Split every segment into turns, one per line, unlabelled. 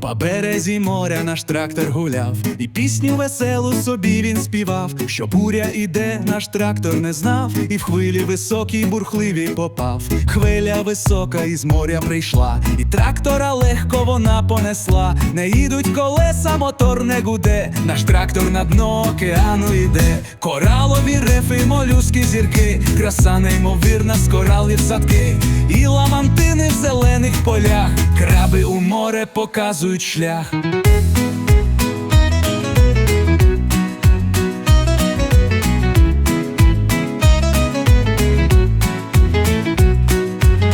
По березі моря наш трактор гуляв, і пісню веселу собі він співав. Що буря іде, наш трактор не знав, і в хвилі високій бурхливі попав. Хвиля висока із моря прийшла, і трактора легко вона понесла. Не їдуть колеса, мотор не гуде. Наш трактор на дно океану йде. Коралові рифи, молюски зірки, краса неймовірна з коралів садки, і ламантини в зелених полях, краби у море показують шлях.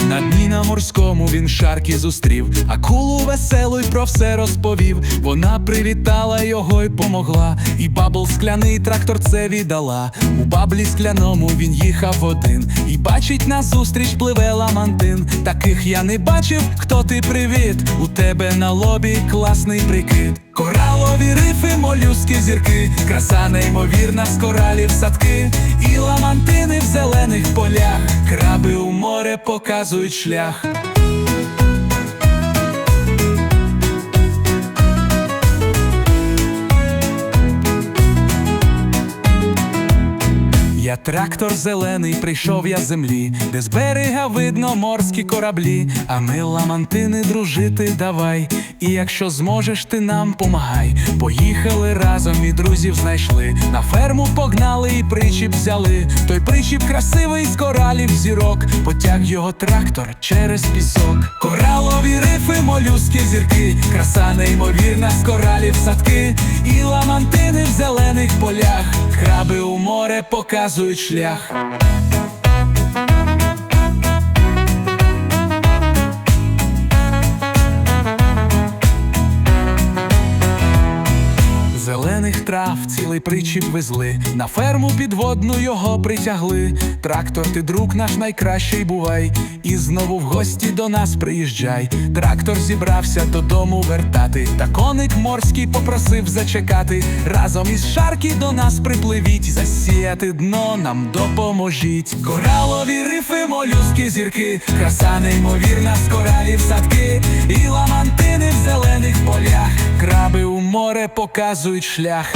На дні на морському він шарки зустрів, акулу веселу й про все розповів. Вона привітала його й помогла, і бабл скляний трактор це віддала. У баблі скляному він їхав один, і бачить назустріч пливе ламантин. Таких я не бачив, хто ти привіт. У тебе на лобі класний прикид. Коралові рифи, молюски зірки, краса неймовірна з коралів садки, і ламантини в зелених полях, краби у море показують шлях. Трактор зелений, прийшов я з землі, де з берега видно морські кораблі, а ми ламантини дружити давай. І якщо зможеш, ти нам помагай. Поїхали разом і друзів знайшли. На ферму погнали і причіп взяли. Той причіп красивий з коралів зірок. Потяг його трактор через пісок. Коралові рифи, молюски зірки, краса неймовірна з коралів садки, і ламантини в зелених полях, краби у море показують шлях. Зелених трав цілий причіп везли, на ферму підводну його притягли. Трактор, ти друг наш найкращий бувай, і знову в гості до нас приїжджай. Трактор зібрався додому вертати, та коник морський попросив зачекати. Разом із шарки до нас припливіть, засіяти дно нам допоможіть. Коралові рифи, молюски, зірки, краса неймовірна з коралів садки, і ламантини в зелених полях, краби у море показують шлях.